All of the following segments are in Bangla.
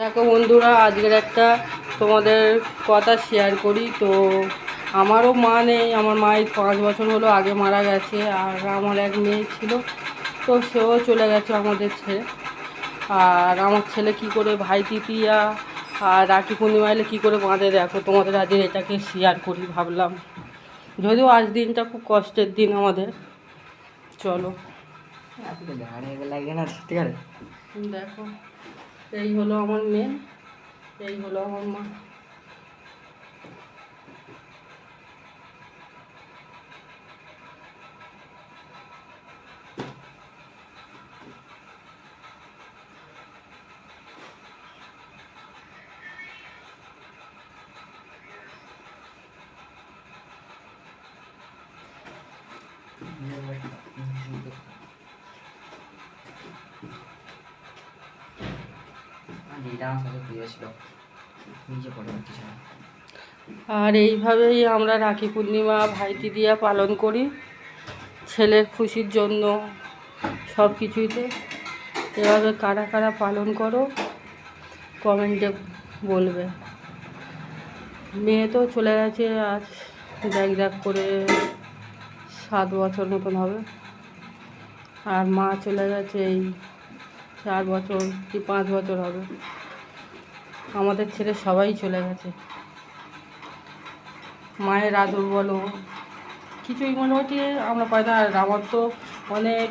দেখো বন্ধুরা আজকের একটা তোমাদের কথা শেয়ার করি। তো আমারও মা নেই আমার মায়ের পাঁচ বছর হলো আগে মারা গেছে আর আমার এক মেয়ে ছিল। তো সেও চলে গেছে আমাদের ছেলে আর আমার ছেলে কি করে ভাই তৃতীয়া আর রাখি পূর্ণিমা এলে কী করে বাঁধে দেখো তোমাদের আজকে এটাকে শেয়ার করি ভাবলাম। যদিও আজ দিনটা খুব কষ্টের দিন আমাদের। চলো। দেখো। এই হলো আমার মেয়ে এই হলো আমার মা। আর এইভাবেই আমরা রাখি পূর্ণিমা, ভাইটি দিয়া পালন করি। ছেলের খুশির জন্য সব কিছুইতে এভাবে কারা কারা পালন করো, কমেন্টে বলবে। মেয়ে তো চলে গেছে, আজ দেখ দেখ করে সাত বছর মতন হবে। আর মা চলে গেছে এই চার বছর কি পাঁচ বছর হবে। আমাদের ছেলে সবাই চলে গেছে। মায়ের আদর বলো, কিছুই মোটামুটি আমরা পাই না। আর আমার তো অনেক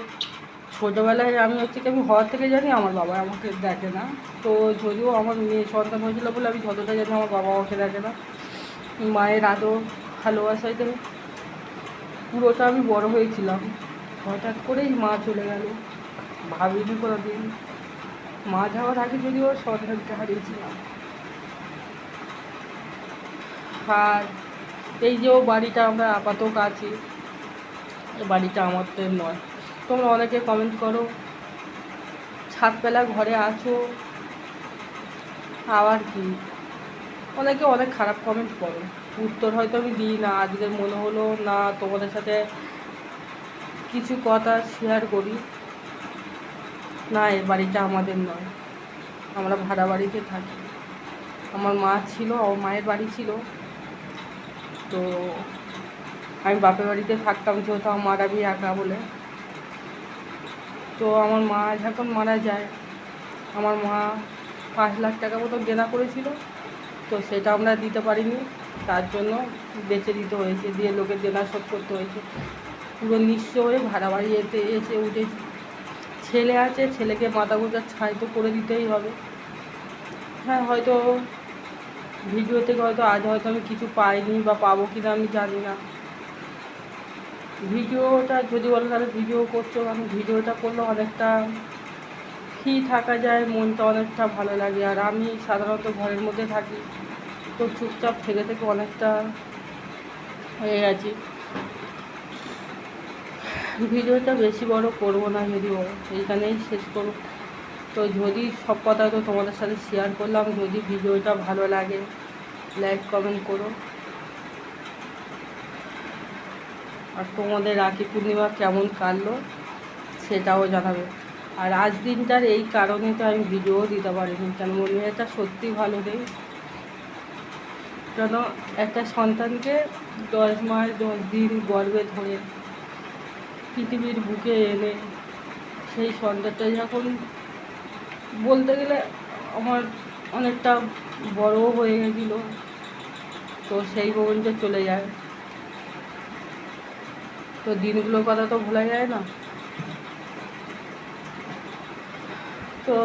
ছোটোবেলায় আমি হচ্ছে কি আমি হওয়ার থেকে জানি আমার বাবা আমাকে দেখে না। তো যদিও আমার মেয়ে সন্তান হয়েছিল বলে আমি যতটা জানি আমার বাবা আমাকে দেখে না। মায়ের আদর ভালোবাসাইতে পুরোটা আমি বড় হয়েছিলাম। হঠাৎ করেই মা চলে গেল। ভাবিনি কোনো দিন মা যাওয়ার আগে যদিও সন্তানকে হারিয়েছিলাম। আর এই যে বাড়িটা আমরা আপাতত আছি এই বাড়িটা আমাদের নয়। তোমরা অনেকে কমেন্ট করো। ছাদবেলা ঘরে আছো? আবার কি? অনেকে অনেক খারাপ কমেন্ট করো। উত্তর হয়তো আমি দিই না, আজকের মনে হলো না তোমাদের সাথে কিছু কথা শেয়ার করি। না এই বাড়িটা আমাদের নয়। আমরা ভাড়া বাড়িতে থাকি। আমার মা ছিল মায়ের বাড়ি ছিল। তো আমি বাপের বাড়িতে থাকতাম, যেহেতু আমার আমি একা বলে। তো আমার মা যখন মারা যায়, আমার মা পাঁচ লাখ টাকা মতো দেনা করেছিল। তো সেটা আমরা দিতে পারিনি। তার জন্য বেঁচে দিতে হয়েছে, দিয়ে লোকের দেনা শোধ করতে হয়েছে। পুরো নিঃস্ব হয়ে ভাড়া বাড়ি এতে এসে উঠেছি। ছেলে আছে, ছেলেকে মাথা গোজার ছাই তো করে দিতেই হবে। হ্যাঁ হয়তো ভিডিও থেকে হয়তো আজ হয়তো আমি কিছু পাইনি বা পাবো কি না আমি জানি না। ভিডিওটা যদি বলো তাহলে ভিডিও করছ, কারণ ভিডিওটা করলে অনেকটা ফ্রি থাকা যায়, মনটা অনেকটা ভালো লাগে। আর আমি সাধারণত ঘরের মধ্যে থাকি, তো চুপচাপ থেকে থেকে অনেকটা হয়ে গেছি। ভিডিওটা বেশি বড় করব না যদিও, এইখানেই শেষ করব। তো যদি সব কথা তো তোমাদের সাথে শেয়ার করলাম, যদি ভিডিওটা ভালো লাগে লাইক কমেন্ট করো। আর তোমাদের রাখি পূর্ণিমা কেমন কাটলো, সেটাও জানাবে। আর আজ দিনটার এই কারণে তো আমি ভিডিও দিতে পারিনি, কেন এটা সত্যি ভালো নেই কেন একটা সন্তানকে দশ মাস, দশ দিন গর্বে ধরে পৃথিবীর বুকে এনে সেই সন্তানটা যখন বলতে গেলে আমার অনেকটা বড়ও হয়ে গেছিল, তো সেই মোমেন্টে চলে যায়। তো দিনগুলোর কথা তো ভোলা যায় না। তো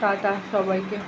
টাটা সবাইকে।